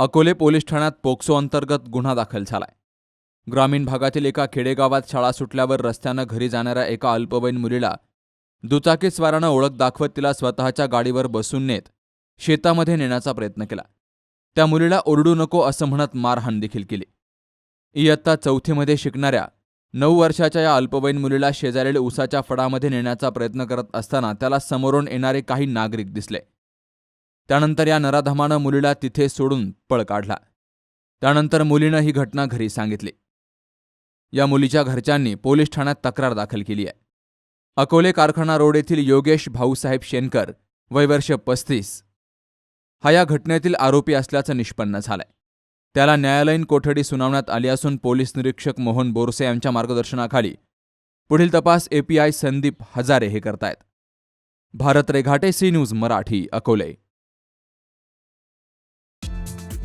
Akole police ठाण्यात POCSO अंतर्गत गुन्हा दाखल झालाय. ग्रामीण भागातील एका खेडेगावात शाळा सुटल्यावर रस्त्यानं घरी जाणाऱ्या एका अल्पवयीन मुलीला दुचाकीस्वारानं ओळख दाखवत तिला स्वतःच्या गाडीवर बसून नेत शेतामध्ये नेण्याचा प्रयत्न केला. त्या मुलीला ओरडू नको असं म्हणत मारहाण देखील केली. इयत्ता चौथीमध्ये शिकणाऱ्या नऊ वर्षाच्या या अल्पवयीन मुलीला शेजारील उसाच्या फडामध्ये नेण्याचा प्रयत्न करत असताना त्याला समोरून येणारे काही नागरिक दिसले. त्यानंतर या नराधमानं मुलीला तिथे सोडून पळ काढला. त्यानंतर मुलीनं ही घटना घरी सांगितली. या मुलीच्या घरच्यांनी पोलीस ठाण्यात तक्रार दाखल केली आहे. अकोले कारखाना रोड येथील योगेश भाऊसाहेब शेनकर वयवर्ष पस्तीस. हा या घटनेतील आरोपी असल्याचं निष्पन्न झालंय. त्याला न्यायालयीन कोठडी सुनावण्यात आली असून पोलीस निरीक्षक मोहन बोरसे यांच्या मार्गदर्शनाखाली पुढील तपास एपीआय संदीप हजारे हे करतायत. Bharat Reghate C news Marathi Akole.